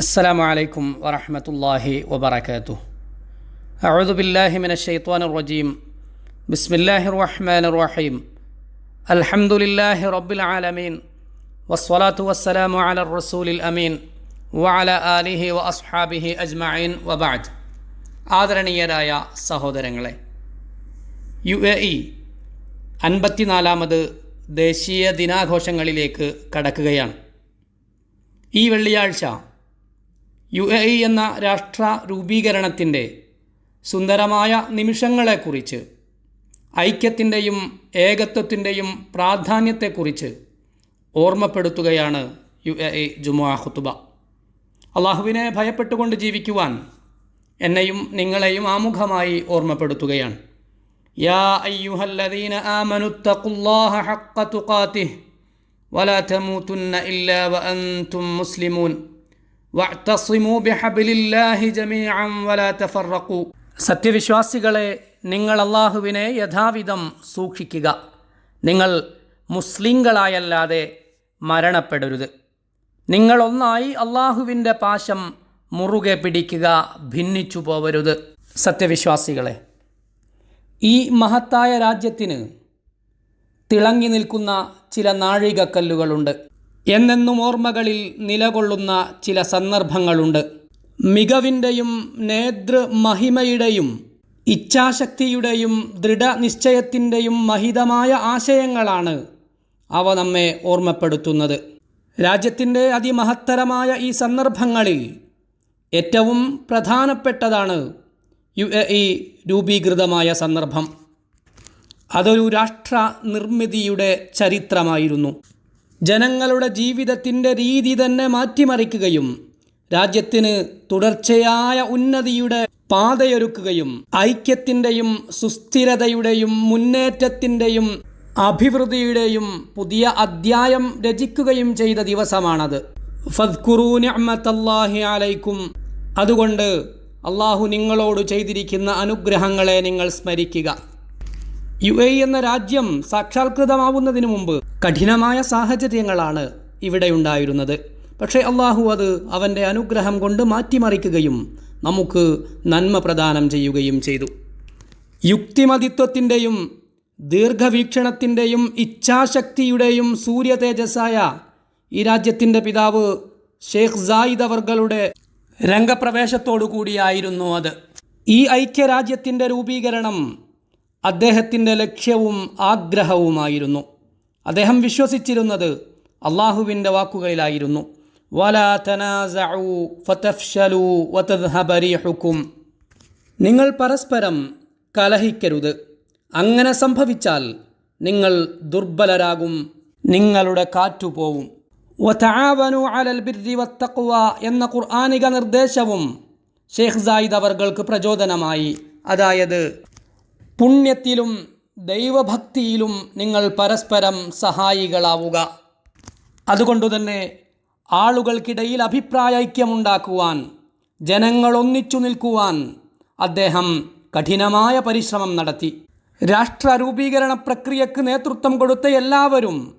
السلام عليكم ورحمة الله وبركاته أعوذ بالله من الشيطان الرجيم بسم الله الرحمن الرحيم الحمد لله رب العالمين والصلاة والسلام على الرسول الأمين وعلى آله وأصحابه أجمعين وبعد ആദരണീയരായ സഹോദരങ്ങളെ U A E അൻപത്തിനാലാമത് ദേശീയ ദിനാഘോഷങ്ങളിലേക്ക് കടക്കുകയാണ് ഈ വെള്ളിയാഴ്ച യു എ ഇ എന്ന രാഷ്ട്ര രൂപീകരണത്തിന്റെ സുന്ദരമായ നിമിഷങ്ങളെക്കുറിച്ച് ഐക്യത്തിന്റെയും ഏകത്വത്തിന്റെയും പ്രാധാന്യത്തെക്കുറിച്ച് ഓർമ്മപ്പെടുത്തുകയാണ് യു എ ഇ ജുമുഅ ഹുത്തുബ അള്ളാഹുവിനെ ഭയപ്പെട്ടുകൊണ്ട് ജീവിക്കുവാൻ എന്നെയും നിങ്ങളെയും ആമുഖമായി ഓർമ്മപ്പെടുത്തുകയാണ്. യാ അയ്യുഹല്ലദീന ആമനുത്തഖുല്ലാഹ വലാ ഇല്ലാ വഅൻതും മുസ്ലിമൂൻ. വഅ്തസിമൂ ബിഹബ്ലില്ലാഹി ജമീഅൻ വലാ തഫറഖു സത്യവിശ്വാസികളെ നിങ്ങൾ അള്ളാഹുവിനെ യഥാവിധം സൂക്ഷിക്കുക. നിങ്ങൾ മുസ്ലിങ്ങളായല്ലാതെ മരണപ്പെടരുത്. നിങ്ങളൊന്നായി അള്ളാഹുവിന്റെ പാശം മുറുകെ പിടിക്കുക ഭിന്നിച്ചു പോവരുത്. സത്യവിശ്വാസികളെ ഈ മഹത്തായ രാജ്യത്തിന് തിളങ്ങി നിൽക്കുന്ന ചില നാഴികക്കല്ലുകളുണ്ട്. എന്നെന്നും ഓർമ്മകളിൽ നിലകൊള്ളുന്ന ചില സന്ദർഭങ്ങളുണ്ട്. മികവിന്റെയും നേതൃ മഹിമയുടെയും ഇച്ഛാശക്തിയുടെയും ദൃഢനിശ്ചയത്തിന്റെയും മഹിതമായ ആശയങ്ങളാണ് അവ നമ്മെ ഓർമ്മപ്പെടുത്തുന്നത്. രാജ്യത്തിന്റെ അതിമഹത്തരമായ ഈ സന്ദർഭങ്ങളിൽ ഏറ്റവും പ്രധാനപ്പെട്ടതാണ് യു എ ഇ രൂപീകൃതമായ സന്ദർഭം. അതൊരു രാഷ്ട്ര നിർമ്മിതിയുടെ ചരിത്രമായിരുന്നു. ജനങ്ങളുടെ ജീവിതത്തിന്റെ രീതി തന്നെ മാറ്റിമറിക്കുകയും രാജ്യത്തിന് തുടർച്ചയായ ഉന്നതിയുടെ പാതയൊരുക്കുകയും ഐക്യത്തിന്റെയും സുസ്ഥിരതയുടെയും മുന്നേറ്റത്തിന്റെയും അഭിവൃദ്ധിയുടെയും പുതിയ അധ്യായം രചിക്കുകയും ചെയ്ത ദിവസമാണത്. നിഅ്മത്തല്ലാഹി അലൈക്കും. അതുകൊണ്ട് അള്ളാഹു നിങ്ങളോട് ചെയ്തിരിക്കുന്ന അനുഗ്രഹങ്ങളെ നിങ്ങൾ സ്മരിക്കുക. യു എ എന്ന രാജ്യം സാക്ഷാത്കൃതമാവുന്നതിന് മുമ്പ് കഠിനമായ സാഹചര്യങ്ങളാണ് ഇവിടെ ഉണ്ടായിരുന്നത്. പക്ഷേ അള്ളാഹു അത് അവന്റെ അനുഗ്രഹം കൊണ്ട് മാറ്റിമറിക്കുകയും നമുക്ക് നന്മ പ്രദാനം ചെയ്യുകയും ചെയ്തു. യുക്തിമതിത്വത്തിന്റെയും ദീർഘവീക്ഷണത്തിന്റെയും ഇച്ഛാശക്തിയുടെയും സൂര്യ തേജസ്സായ ഈ രാജ്യത്തിന്റെ പിതാവ് ഷെയ്ഖ് സായിദ് അവർകളുടെ രംഗപ്രവേശത്തോടു കൂടിയായിരുന്നു അത്. ഈ ഐക്യരാജ്യത്തിന്റെ രൂപീകരണം അദ്ദേഹത്തിന്റെ ലക്ഷ്യവും ആഗ്രഹവുമായിരുന്നു. അദ്ദേഹം വിശ്വസിച്ചിരുന്നത് അള്ളാഹുവിന്റെ വാക്കുകളിലായിരുന്നു. വലാ നിങ്ങൾ പരസ്പരം കലഹിക്കരുത്. അങ്ങനെ സംഭവിച്ചാൽ നിങ്ങൾ ദുർബലരാകും. നിങ്ങളുടെ കാറ്റുപോവും വതആവനു അലൽ ബിർരി വത്തഖ്വ എന്ന ഖുർആനിക നിർദ്ദേശവും ഷെയ്ഖ് സായിദ് അവർകൾക്ക് പ്രചോദനമായി. അതായത് പുണ്യത്തിലും ദൈവഭക്തിയിലും നിങ്ങൾ പരസ്പരം സഹായികളാവുക. അതുകൊണ്ടുതന്നെ ആളുകൾക്കിടയിൽ അഭിപ്രായൈക്യമുണ്ടാക്കുവാൻ ജനങ്ങൾ ഒന്നിച്ചു നിൽക്കുവാൻ അദ്ദേഹം കഠിനമായ പരിശ്രമം നടത്തി. രാഷ്ട്ര രൂപീകരണ പ്രക്രിയക്ക് നേതൃത്വം കൊടുത്ത എല്ലാവരും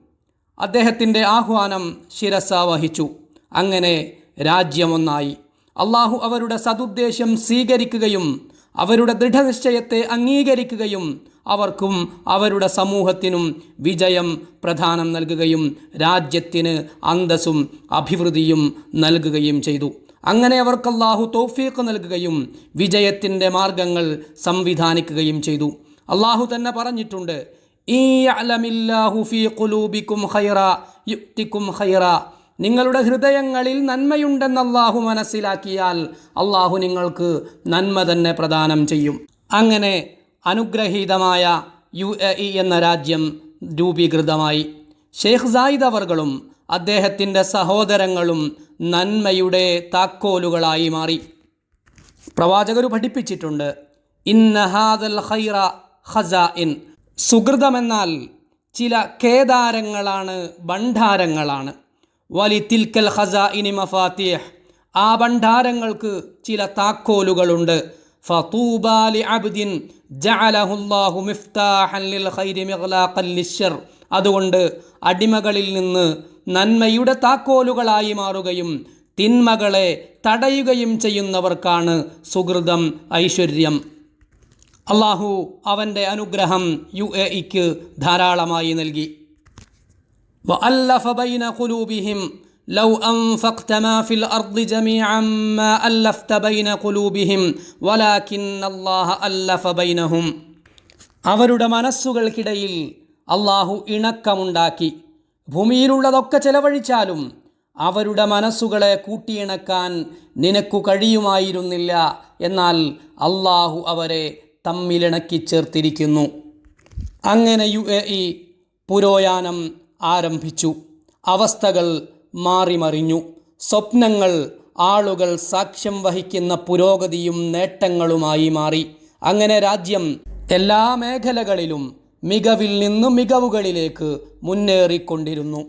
അദ്ദേഹത്തിന്റെ ആഹ്വാനം ശിരസ വഹിച്ചു അങ്ങനെ രാജ്യമൊന്നായി. അള്ളാഹു അവരുടെ സതുദ്ദേശം സ്വീകരിക്കുകയും അവരുടെ ദൃഢനിശ്ചയത്തെ അംഗീകരിക്കുകയും അവർക്കും അവരുടെ സമൂഹത്തിനും വിജയം പ്രധാനം നൽകുകയും രാജ്യത്തിന് അന്തസ്സും അഭിവൃദ്ധിയും നൽകുകയും ചെയ്തു. അങ്ങനെ അവർക്ക് അള്ളാഹു തോഫീക്ക് നൽകുകയും വിജയത്തിന്റെ മാർഗങ്ങൾ സംവിധാനിക്കുകയും ചെയ്തു. അള്ളാഹു തന്നെ പറഞ്ഞിട്ടുണ്ട് ഈ അലമില്ലാഹു ഫീ ഖുലൂബിക്കും ഖൈറ യുക്തിക്കും ഖൈറ നിങ്ങളുടെ ഹൃദയങ്ങളിൽ നന്മയുണ്ടെന്ന് അള്ളാഹു മനസ്സിലാക്കിയാൽ അള്ളാഹു നിങ്ങൾക്ക് നന്മ തന്നെ പ്രദാനം ചെയ്യും. അങ്ങനെ അനുഗ്രഹീതമായ യു എ ഇ എന്ന രാജ്യം രൂപീകൃതമായി. ഷെയ്ഖ് സായിദ് അവർകളും അദ്ദേഹത്തിന്റെ സഹോദരങ്ങളും നന്മയുടെ താക്കോലുകളായി മാറി. പ്രവാചകർ പഠിപ്പിച്ചിട്ടുണ്ട് ഇന്നഹാദൽ ഹൈറ ഹസ ഇൻ സുഹൃതമെന്നാൽ ചില കേദാരങ്ങളാണ് ഭണ്ഡാരങ്ങളാണ്. വലി തിൽക്കൽ ഖസ ഇനി മഫാത്തിഹ്. ആ ഭണ്ഡാരങ്ങൾക്ക് ചില താക്കോലുകളുണ്ട്. അതുകൊണ്ട് അടിമകളിൽ നിന്ന് നന്മയുടെ താക്കോലുകളായി മാറുകയും തിന്മകളെ തടയുകയും ചെയ്യുന്നവർക്കാണ് സുഹൃതം ഐശ്വര്യം. അള്ളാഹു അവന്റെ അനുഗ്രഹം യു എ ഇക്ക് ധാരാളമായി നൽകി. وألف بين قلوبهم لو أنفقت ما في الأرض جميعا ما ألفت بين قلوبهم ولكن الله ألف بينهم അവരുടെ മനസ്സുകൾക്കിടയിൽ അള്ളാഹു ഇണക്കമുണ്ടാക്കി ഭൂമിയിലുള്ളതൊക്കെ ചെലവഴിച്ചാലും അവരുടെ മനസ്സുകളെ കൂട്ടിയിണക്കാൻ നിനക്കു കഴിയുമായിരുന്നില്ല എന്നാൽ അള്ളാഹു അവരെ തമ്മിലിണക്കി ചേർത്തിരിക്കുന്നു അങ്ങനെ യു എ ഇ പുരോയാനം ആരംഭിച്ചു. അവസ്ഥകൾ മാറിമറിഞ്ഞു. സ്വപ്നങ്ങൾ ആളുകൾ സാക്ഷ്യം വഹിക്കുന്ന പുരോഗതിയും നേട്ടങ്ങളുമായി മാറി. അങ്ങനെ രാജ്യം എല്ലാ മേഖലകളിലും മികവിൽ നിന്ന് മികവുകളിലേക്ക് മുന്നേറിക്കൊണ്ടിരുന്നു.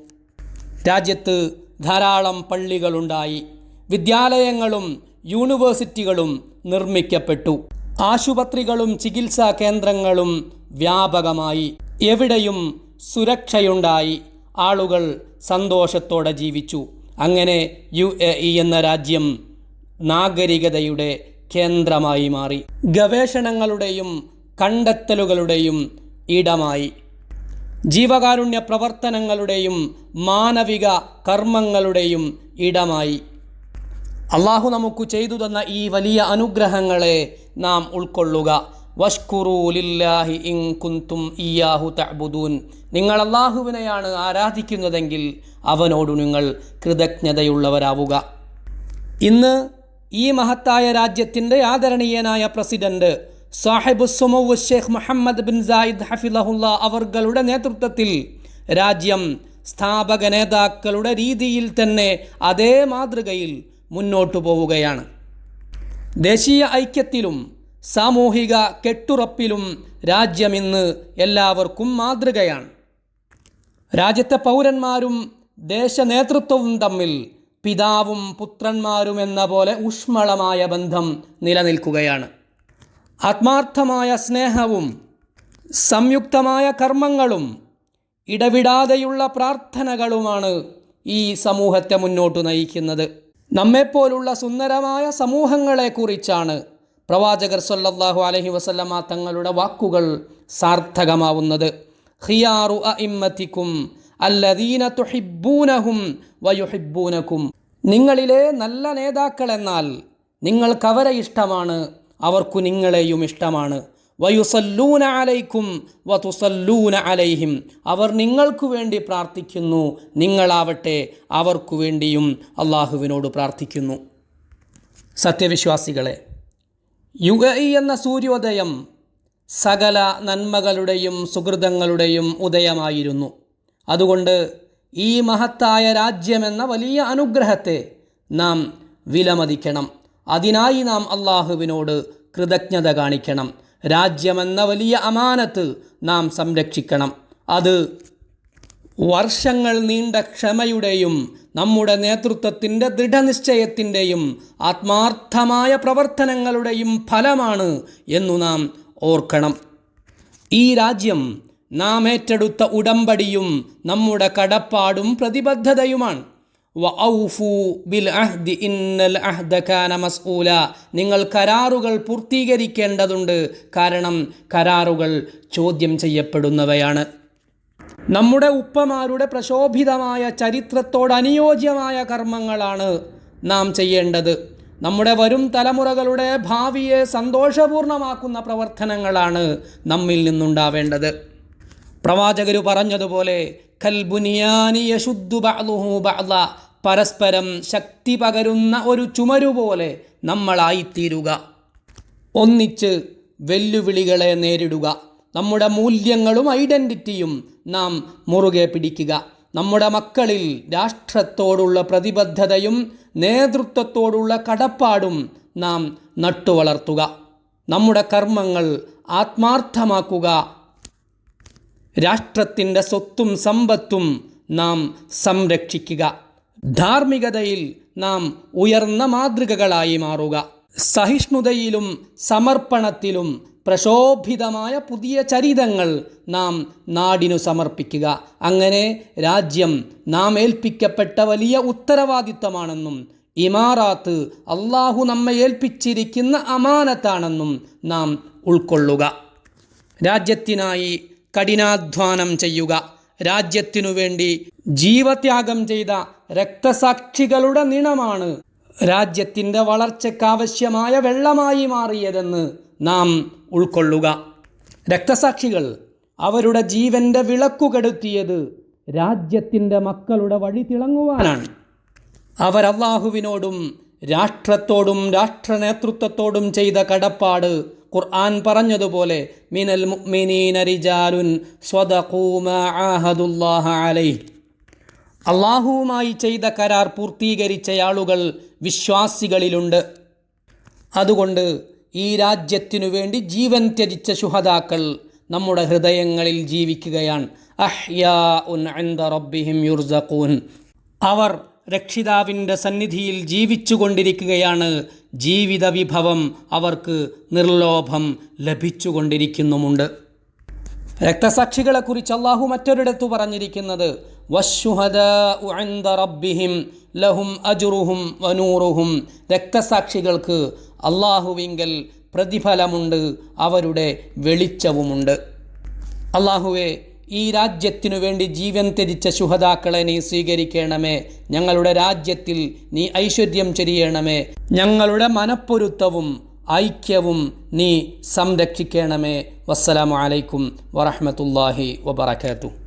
രാജ്യത്ത് ധാരാളം പള്ളികളുണ്ടായി. വിദ്യാലയങ്ങളും യൂണിവേഴ്സിറ്റികളും നിർമ്മിക്കപ്പെട്ടു. ആശുപത്രികളും ചികിത്സാ കേന്ദ്രങ്ങളും വ്യാപകമായി. എവിടെയും സുരക്ഷയുണ്ടായി. ആളുകൾ സന്തോഷത്തോടെ ജീവിച്ചു. അങ്ങനെ യു എ ഇ എന്ന രാജ്യം നാഗരികതയുടെ കേന്ദ്രമായി മാറി. ഗവേഷണങ്ങളുടെയും കണ്ടെത്തലുകളുടെയും ഇടമായി. ജീവകാരുണ്യ പ്രവർത്തനങ്ങളുടെയും മാനവിക കർമ്മങ്ങളുടെയും ഇടമായി. അള്ളാഹു നമുക്ക് ചെയ്തു തന്ന ഈ വലിയ അനുഗ്രഹങ്ങളെ നാം ഉൾക്കൊള്ളുക. ഇൻ ഇയാഹു തഅബുദൂൻ. നിങ്ങൾ അള്ളാഹുവിനെയാണ് ആരാധിക്കുന്നതെങ്കിൽ അവനോട് നിങ്ങൾ കൃതജ്ഞതയുള്ളവരാവുക. ഇന്ന് ഈ മഹത്തായ രാജ്യത്തിന്റെ ആദരണീയനായ പ്രസിഡന്റ് സാഹിബ് സുമവ് ഷെയ്ഖ് മുഹമ്മദ് ബിൻ സായിദ് ഹഫിലഹുല്ല അവർകളുടെ നേതൃത്വത്തിൽ രാജ്യം സ്ഥാപക നേതാക്കളുടെ രീതിയിൽ തന്നെ അതേ മാതൃകയിൽ മുന്നോട്ടു പോവുകയാണ്. ദേശീയ ഐക്യത്തിലും സാമൂഹിക കെട്ടുറപ്പിലും രാജ്യമിന്ന് എല്ലാവർക്കും മാതൃകയാണ്. രാജ്യത്തെ പൗരന്മാരും ദേശനേതൃത്വവും തമ്മിൽ പിതാവും പുത്രന്മാരും എന്ന പോലെ ഊഷ്മളമായ ബന്ധം നിലനിൽക്കുകയാണ്. ആത്മാർത്ഥമായ സ്നേഹവും സംയുക്തമായ കർമ്മങ്ങളും ഇടവിടാതെയുള്ള പ്രാർത്ഥനകളുമാണ് ഈ സമൂഹത്തെ മുന്നോട്ട് നയിക്കുന്നത്. നമ്മെപ്പോലുള്ള സുന്ദരമായ സമൂഹങ്ങളെക്കുറിച്ചാണ് പ്രവാചകർ സല്ലല്ലാഹു അലഹി വസല്ലമ തങ്ങളുടെ വാക്കുകൾ സാർത്ഥകമാവുന്നത്. ഖിയാറു അഇമ്മത്തിക്കും അല്ലദീന തുഹിബ്ബൂനഹും വയുഹിബ്ബൂനക്കും. നിങ്ങളിലെ നല്ല നേതാക്കളെന്നാൽ നിങ്ങൾക്കവരെ ഇഷ്ടമാണ് അവർക്കു നിങ്ങളെയും ഇഷ്ടമാണ്. വയുസല്ലൂന അലൈക്കും വതുസല്ലൂന അലൈഹിം. അവർ നിങ്ങൾക്കു വേണ്ടി പ്രാർത്ഥിക്കുന്നു നിങ്ങളാവട്ടെ അവർക്കു വേണ്ടിയും അള്ളാഹുവിനോട് പ്രാർത്ഥിക്കുന്നു. സത്യവിശ്വാസികളെ യു എ ഇ എന്ന സൂര്യോദയം സകല നന്മകളുടെയും സുഹൃതങ്ങളുടെയും ഉദയമായിരുന്നു. അതുകൊണ്ട് ഈ മഹത്തായ രാജ്യമെന്ന വലിയ അനുഗ്രഹത്തെ നാം വിലമതിക്കണം. അതിനായി നാം അള്ളാഹുവിനോട് കൃതജ്ഞത കാണിക്കണം. രാജ്യമെന്ന വലിയ അമാനത്ത് നാം സംരക്ഷിക്കണം. അത് വർഷങ്ങൾ നീണ്ട ക്ഷമയുടെയും നമ്മുടെ നേതൃത്വത്തിന്റെ ദൃഢനിശ്ചയത്തിന്റെയും ആത്മാർത്ഥമായ പ്രവർത്തനങ്ങളുടെയും ഫലമാണ് എന്നു നാം ഓർക്കണം. ഈ രാജ്യം നാം ഏറ്റെടുത്ത ഉടമ്പടിയും നമ്മുടെ കടപ്പാടും പ്രതിബദ്ധതയുമാണ്. നിങ്ങൾ കരാറുകൾ പൂർത്തീകരിക്കേണ്ടതുണ്ട്. കാരണം കരാറുകൾ ചോദ്യം ചെയ്യപ്പെടുന്നവയാണ്. നമ്മുടെ ഉപ്പമാരുടെ പ്രശോഭിതമായ ചരിത്രത്തോടനുയോജ്യമായ കർമ്മങ്ങളാണ് നാം ചെയ്യേണ്ടത്. നമ്മുടെ വരും തലമുറകളുടെ ഭാവിയെ സന്തോഷപൂർണമാക്കുന്ന പ്രവർത്തനങ്ങളാണ് നമ്മിൽ നിന്നുണ്ടാവേണ്ടത്. പ്രവാചകർ പറഞ്ഞതുപോലെ ബഅ്ലുഹു പരസ്പരം ശക്തി പകരുന്ന ഒരു ചുമരുപോലെ നമ്മളായിത്തീരുക. ഒന്നിച്ച് വെല്ലുവിളികളെ നേരിടുക. നമ്മുടെ മൂല്യങ്ങളും ഐഡന്റിറ്റിയും നാം മുറുകെ പിടിക്കുക. നമ്മുടെ മക്കളിൽ രാഷ്ട്രത്തോടുള്ള പ്രതിബദ്ധതയും നേതൃത്വത്തോടുള്ള കടപ്പാടും നാം നട്ടുവളർത്തുക. നമ്മുടെ കർമ്മങ്ങൾ ആത്മാർത്ഥമാക്കുക. രാഷ്ട്രത്തിന്റെ സ്വത്തും സമ്പത്തും നാം സംരക്ഷിക്കുക. ധാർമ്മികതയിൽ നാം ഉയർന്ന മാതൃകകളായി മാറുക. സഹിഷ്ണുതയിലും സമർപ്പണത്തിലും പ്രശോഭിതമായ പുതിയ ചരിതങ്ങൾ നാം നാടിനു സമർപ്പിക്കുക. അങ്ങനെ രാജ്യം നാം ഏൽപ്പിക്കപ്പെട്ട വലിയ ഉത്തരവാദിത്തമാണെന്നും ഇമാറാത്ത് അള്ളാഹു നമ്മെ ഏൽപ്പിച്ചിരിക്കുന്ന അമാനത്താണെന്നും നാം ഉൾക്കൊള്ളുക. രാജ്യത്തിനായി കഠിനാധ്വാനം ചെയ്യുക. രാജ്യത്തിനു വേണ്ടി ജീവത്യാഗം ചെയ്ത രക്തസാക്ഷികളുടെ നിണമാണ് രാജ്യത്തിന്റെ വളർച്ചയ്ക്കാവശ്യമായ വെള്ളമായി മാറിയതെന്ന് നാം ഉൾക്കൊള്ളുക. രക്തസാക്ഷികൾ അവരുടെ ജീവന്റെ വിളക്കുകെടുത്തിയത് രാജ്യത്തിന്റെ മക്കളുടെ വഴി തിളങ്ങുവാനാണ്. അവർ അള്ളാഹുവിനോടും രാഷ്ട്രത്തോടും രാഷ്ട്ര നേതൃത്വത്തോടും ചെയ്ത കടപ്പാട് ഖുർആൻ പറഞ്ഞതുപോലെ മിനൽ റിജാലുൻ അലൈഹി. അള്ളാഹുവുമായി ചെയ്ത കരാർ പൂർത്തീകരിച്ച ആളുകൾ വിശ്വാസികളിലുണ്ട്. അതുകൊണ്ട് ഈ രാജ്യത്തിനു വേണ്ടി ജീവൻ ത്യജിച്ച ശുഹദാക്കൾ നമ്മുടെ ഹൃദയങ്ങളിൽ ജീവിക്കുകയാണ്. അഹ്യാ ഉൻ റബ്ബിഹിം യുർസഖൂൻ. അവർ രക്ഷിതാവിന്റെ സന്നിധിയിൽ ജീവിച്ചു കൊണ്ടിരിക്കുകയാണ്. ജീവിത വിഭവം അവർക്ക് നിർലോഭം ലഭിച്ചുകൊണ്ടിരിക്കുന്നുമുണ്ട് രക്തസാക്ഷികളെക്കുറിച്ച് അള്ളാഹു മറ്റൊരിടത്തു പറഞ്ഞിരിക്കുന്നത് റബ്ബിഹിം ലഹും അജുറുഹും വനൂറുഹും. രക്തസാക്ഷികൾക്ക് അള്ളാഹുവിങ്കൽ പ്രതിഫലമുണ്ട് അവരുടെ വെളിച്ചവുമുണ്ട്. അള്ളാഹുവെ ഈ രാജ്യത്തിനു വേണ്ടി ജീവൻ ത്യജിച്ച ശുഹതാക്കളെ നീ സ്വീകരിക്കണമേ. ഞങ്ങളുടെ രാജ്യത്തിൽ നീ ഐശ്വര്യം ചെരിയണമേ. ഞങ്ങളുടെ മനപ്പൊരുത്തവും ഐക്യവും നീ സംരക്ഷിക്കണമേ. വസ്സലാമലൈക്കും വറഹമത്തല്ലാഹി വബറകാതുഹു.